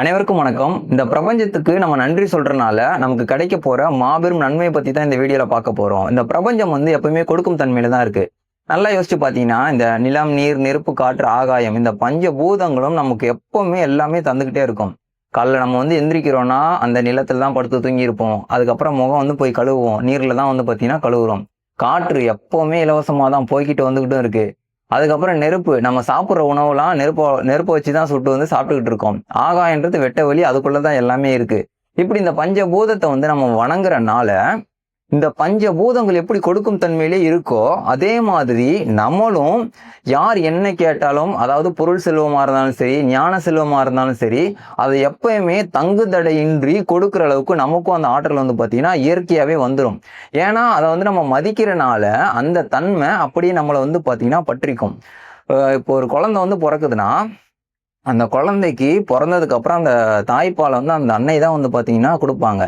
அனைவருக்கும் வணக்கம். இந்த பிரபஞ்சத்துக்கு நம்ம நன்றி சொல்றதுனால நமக்கு கிடைக்க போற மாபெரும் நன்மையை பத்தி தான் இந்த வீடியோல பார்க்க போறோம். இந்த பிரபஞ்சம் வந்து எப்பவுமே கொடுக்கும் தன்மையில தான் இருக்கு. நல்லா யோசிச்சு பார்த்தீங்கன்னா இந்த நிலம் நீர் நெருப்பு காற்று ஆகாயம் இந்த பஞ்ச பூதங்களும் நமக்கு எப்பவுமே எல்லாமே தந்துக்கிட்டே இருக்கும். காலைல நம்ம வந்து எந்திரிக்கிறோம்னா அந்த நிலத்துல தான் படுத்து தூங்கி இருப்போம் அதுக்கப்புறம் முகம் வந்து போய் கழுவுவோம். நீர்ல தான் வந்து பார்த்தீங்கன்னா கழுவுறோம். காற்று எப்பவுமே இலவசமாக தான் போய்கிட்டு வந்துகிட்டும் இருக்கு. அதுக்கப்புறம் நெருப்பு. நம்ம சாப்பிட்ற உணவுலாம் நெருப்ப நெருப்பை வச்சு தான் சுட்டு வந்து சாப்பிட்டுக்கிட்டு இருக்கோம். ஆகாயன்றது வெட்ட வழி அதுக்குள்ளே தான் எல்லாமே இருக்குது இப்படி இந்த பஞ்சபூதத்தை வந்து நம்ம வணங்குறனால இந்த பஞ்சபூதங்கள் எப்படி கொடுக்கும் தன்மையிலே இருக்கோ அதே மாதிரி நம்மளும் யார் என்ன கேட்டாலும் அதாவது பொருள் செல்வமாக இருந்தாலும் சரி ஞான செல்வமாக இருந்தாலும் சரி அதை எப்பயுமே தங்கு தடையின்றி கொடுக்குற அளவுக்கு நமக்கும் அந்த ஆற்றல் வந்து பார்த்தீங்கன்னா இயற்கையாகவே வந்துடும் ஏன்னா அதை வந்து நம்ம மதிக்கிறனால அந்த தன்மை அப்படியே நம்மளை வந்து பார்த்திங்கன்னா பற்றிக்கும். இப்போ ஒரு குழந்தை வந்து பிறக்குதுன்னா அந்த குழந்தைக்கு பிறந்ததுக்கு அப்புறம் அந்த தாய்ப்பாலை வந்து அந்த அன்னை தான் வந்து பார்த்தீங்கன்னா கொடுப்பாங்க.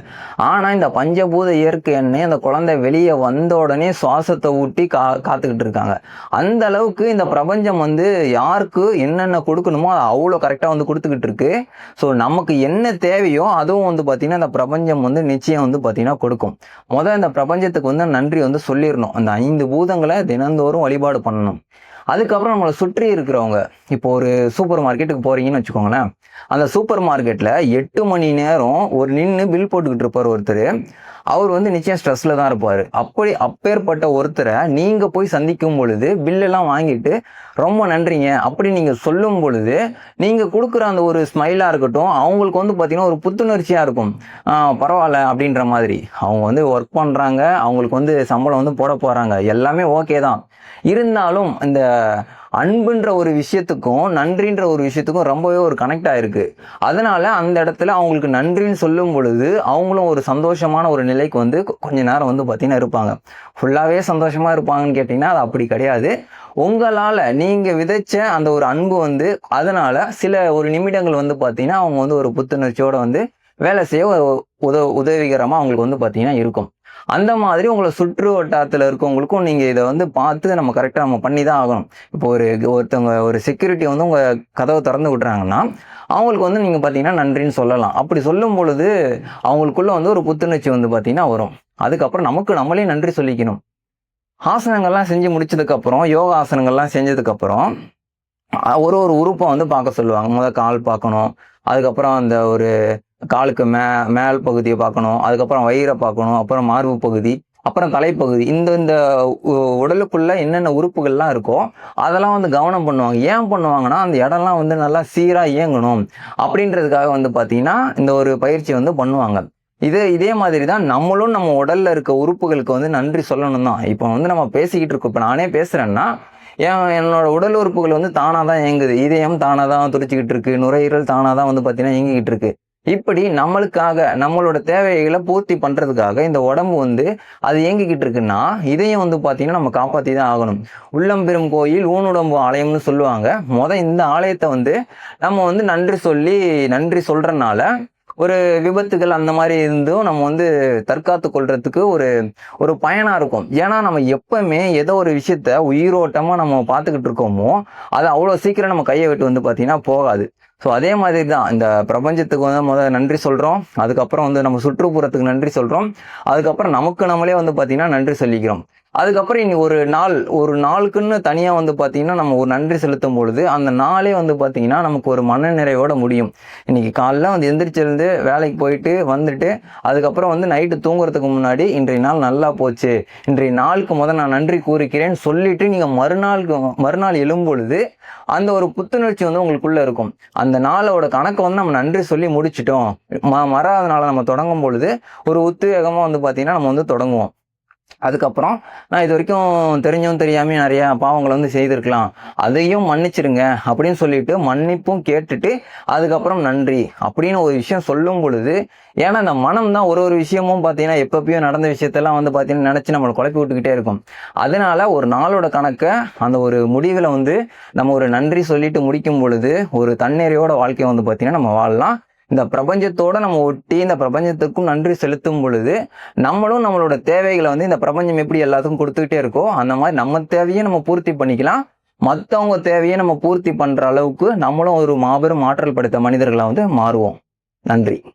ஆனால் இந்த பஞ்சபூத இயற்கை எண்ணெய் அந்த குழந்தை வெளியே வந்த உடனே சுவாசத்தை ஊட்டி கா காத்துக்கிட்டு இருக்காங்க. அந்த அளவுக்கு இந்த பிரபஞ்சம் வந்து யாருக்கு என்னென்ன கொடுக்கணுமோ அதை அவ்வளோ கரெக்டாக வந்து கொடுத்துக்கிட்டு இருக்கு. ஸோ நமக்கு என்ன தேவையோ அதுவும் வந்து பார்த்தீங்கன்னா அந்த பிரபஞ்சம் வந்து நிச்சயம் வந்து பார்த்தீங்கன்னா கொடுக்கும். முதல் இந்த பிரபஞ்சத்துக்கு வந்து நன்றி வந்து சொல்லிடணும். அந்த ஐந்து பூதங்களை தினந்தோறும் வழிபாடு பண்ணணும். அதுக்கப்புறம் நம்மளை சுற்றி இருக்கிறவங்க இப்போ ஒரு சூப்பர் மார்க்கெட்டுக்கு போறீங்கன்னு வச்சுக்கோங்களேன். அந்த சூப்பர் மார்க்கெட்டில் எட்டு மணி நேரம் ஒரு நின்று பில் போட்டுக்கிட்டு இருப்பார் ஒருத்தர். அவர் வந்து நிச்சயம் ஸ்ட்ரெஸ்ல தான் இருப்பார். அப்படி அப்பேற்பட்ட ஒருத்தரை நீங்கள் போய் சந்திக்கும் பொழுது பில்லெல்லாம் வாங்கிட்டு ரொம்ப நன்றிங்க. அப்படி நீங்கள் சொல்லும் பொழுது நீங்கள் கொடுக்குற அந்த ஒரு ஸ்மைலாக இருக்கட்டும் அவங்களுக்கு வந்து பார்த்தீங்கன்னா ஒரு புத்துணர்ச்சியாக இருக்கும். பரவாயில்ல. அப்படின்ற மாதிரி. அவங்க வந்து ஒர்க் பண்ணுறாங்க அவங்களுக்கு வந்து சம்பளம் வந்து போட போகிறாங்க எல்லாமே ஓகே தான். இருந்தாலும் இந்த அன்புன்ற ஒரு விஷயத்துக்கும் நன்றின்ற ஒரு விஷயத்துக்கும் ரொம்பவே ஒரு கனெக்ட் ஆயிருக்கு. அதனால அந்த இடத்துல அவங்களுக்கு நன்றின்னு சொல்லும் பொழுது அவங்களும் ஒரு சந்தோஷமான ஒரு நிலைக்கு வந்து கொஞ்ச நேரம் வந்து பார்த்தீங்கன்னா இருப்பாங்க. ஃபுல்லாகவே சந்தோஷமா இருப்பாங்கன்னு கேட்டிங்கன்னா அது அப்படி கிடையாது. உங்களால் நீங்கள் விதைச்ச அந்த ஒரு அன்பு வந்து அதனால சில ஒரு நிமிடங்கள் வந்து பார்த்தீங்கன்னா அவங்க வந்து ஒரு புத்துணர்ச்சியோடு வந்து வேலை செய்ய ஒரு உத உதவிகரமாக அவங்களுக்கு வந்து பார்த்தீங்கன்னா இருக்கும். அந்த மாதிரி உங்களை சுற்று வட்டாரத்தில் இருக்கவங்களுக்கும் நீங்கள் இதை வந்து பார்த்து நம்ம கரெக்டாக நம்ம பண்ணி தான் ஆகணும். இப்போ ஒரு ஒருத்தவங்க ஒரு செக்யூரிட்டி வந்து உங்கள் கதவை திறந்து விட்றாங்கன்னா அவங்களுக்கு வந்து நீங்கள் பார்த்தீங்கன்னா நன்றின்னு சொல்லலாம். அப்படி சொல்லும் பொழுது அவங்களுக்குள்ள வந்து ஒரு புத்துணர்ச்சி வந்து பார்த்தீங்கன்னா வரும். அதுக்கப்புறம் நமக்கு நம்மளே நன்றி சொல்லிக்கணும். ஆசனங்கள்லாம் செஞ்சு முடிச்சதுக்கப்புறம் யோகா ஆசனங்கள்லாம் செஞ்சதுக்கப்புறம் ஒரு ஒரு உறுப்பை வந்து பார்க்க சொல்லுவாங்க. முதல் கால் பார்க்கணும். அதுக்கப்புறம் அந்த ஒரு காலுக்கு மே மேல் பகுதியை பார்க்கணும் அதுக்கப்புறம் வயிறை பார்க்கணும் அப்புறம் மார்பு பகுதி அப்புறம் தலைப்பகுதி. இந்த இந்த உடலுக்குள்ள என்னென்ன உறுப்புகள்லாம் இருக்கோ அதெல்லாம் வந்து கவனம் பண்ணுவாங்க. ஏன் பண்ணுவாங்கன்னா அந்த இடம்லாம் வந்து நல்லா சீராக இயங்கணும். அப்படின்றதுக்காக வந்து பார்த்தீங்கன்னா இந்த ஒரு பயிற்சி வந்து பண்ணுவாங்க. இது இதே மாதிரி தான் நம்மளும் நம்ம உடல்ல இருக்க உறுப்புகளுக்கு வந்து நன்றி சொல்லணும் தான் இப்போ வந்து நம்ம பேசிக்கிட்டு இருக்கோம். இப்போ நானே பேசுறேன்னா என் என்னோட உடல் உறுப்புகள் வந்து தானாக தான் இயங்குது. இதயம் தானாக தான் துடிச்சிக்கிட்டு இருக்கு. நுரையீரல் தானாக தான் வந்து பார்த்தீங்கன்னா இயங்கிக்கிட்டு இருக்கு. இப்படி நம்மளுக்காக நம்மளோட தேவைகளை பூர்த்தி பண்ணுறதுக்காக இந்த உடம்பு வந்து அது இயங்கிக்கிட்டு இருக்குன்னா இதையும் வந்து பார்த்தீங்கன்னா நம்ம காப்பாற்றி தான் ஆகணும். உள்ளம்பெரும் கோயில் ஊனுடம்பு ஆலயம்னு சொல்லுவாங்க. முத இந்த ஆலயத்தை வந்து நம்ம வந்து நன்றி சொல்லி நன்றி சொல்கிறனால ஒரு விபத்துகள் அந்த மாதிரி இருந்தும் நம்ம வந்து தற்காத்து கொள்றதுக்கு ஒரு ஒரு பயனாக இருக்கும். ஏன்னா நம்ம எப்பவுமே ஏதோ ஒரு விஷயத்த உயிரோட்டமாக நம்ம பார்த்துக்கிட்டு இருக்கோமோ அது அவ்வளோ சீக்கிரம் நம்ம கையை விட்டு வந்து பார்த்தீங்கன்னா போகாது. ஸோ அதே மாதிரி தான் இந்த பிரபஞ்சத்துக்கு வந்து முதல்ல நன்றி சொல்கிறோம் அதுக்கப்புறம் வந்து நம்ம சுற்றுப்புறத்துக்கு நன்றி சொல்கிறோம் அதுக்கப்புறம் நமக்கு நம்மளே வந்து பார்த்திங்கன்னா நன்றி சொல்லிக்கிறோம். அதுக்கப்புறம் இனி ஒரு நாள் ஒரு நாளுக்குன்னு தனியாக வந்து பார்த்தீங்கன்னா நம்ம ஒரு நன்றி செலுத்தும் பொழுது அந்த நாளே வந்து பார்த்தீங்கன்னா நமக்கு ஒரு மன நிறைவோட முடியும். இன்னைக்கு காலைல வந்து எந்திரிச்சிருந்து வேலைக்கு போயிட்டு வந்துட்டு அதுக்கப்புறம் வந்து நைட்டு தூங்குறதுக்கு முன்னாடி இன்றைய நாள் நல்லா போச்சு. இன்றைய நாளுக்கு முதல் நான் நன்றி கூறிக்கிறேன் சொல்லிட்டு நீங்கள் மறுநாளுக்கு மறுநாள் எழும்பொழுது அந்த ஒரு புத்துணர்ச்சி வந்து உங்களுக்குள்ளே இருக்கும். அந்த நாளோட கணக்கை வந்து நம்ம நன்றி சொல்லி முடிச்சிட்டோம். ம மறாத நாளை நம்ம தொடங்கும் பொழுது ஒரு உத்வேகமாக வந்து பார்த்தீங்கன்னா நம்ம வந்து தொடங்குவோம். அதுக்கப்புறம் நான் இது வரைக்கும் தெரிஞ்சும் தெரியாமையும் நிறைய பாவங்களை வந்து செய்திருக்கலாம். அதையும் மன்னிச்சிருங்க அப்படின்னு சொல்லிட்டு மன்னிப்பும் கேட்டுட்டு அதுக்கப்புறம் நன்றி அப்படின்னு ஒரு விஷயம் சொல்லும் பொழுது ஏன்னா இந்த மனம் தான் ஒரு ஒரு விஷயமும் பார்த்தீங்கன்னா எப்பப்பயோ நடந்த விஷயத்தெல்லாம் வந்து பார்த்தீங்கன்னா நினச்சி நம்மளை குழப்பி விட்டுக்கிட்டே இருக்கும். அதனால ஒரு நாளோட கணக்கை அந்த ஒரு முடிவில் வந்து நம்ம ஒரு நன்றி சொல்லிட்டு முடிக்கும் பொழுது ஒரு தன்னிறையோட வாழ்க்கையை வந்து பார்த்தீங்கன்னா நம்ம வாழலாம். இந்த பிரபஞ்சத்தோட நம்ம ஒட்டி இந்த பிரபஞ்சத்துக்கும் நன்றி செலுத்தும் பொழுது நம்மளும் நம்மளோட தேவைகளை வந்து இந்த பிரபஞ்சம் எப்படி எல்லாத்துக்கும் கொடுத்துக்கிட்டே இருக்கோ அந்த மாதிரி நம்ம தேவையை நம்ம பூர்த்தி பண்ணிக்கலாம். மற்றவங்க தேவையை நம்ம பூர்த்தி பண்ற அளவுக்கு நம்மளும் ஒரு மாபெரும் ஆற்றல் படைத்த மனிதர்களாக வந்து மாறுவோம். நன்றி.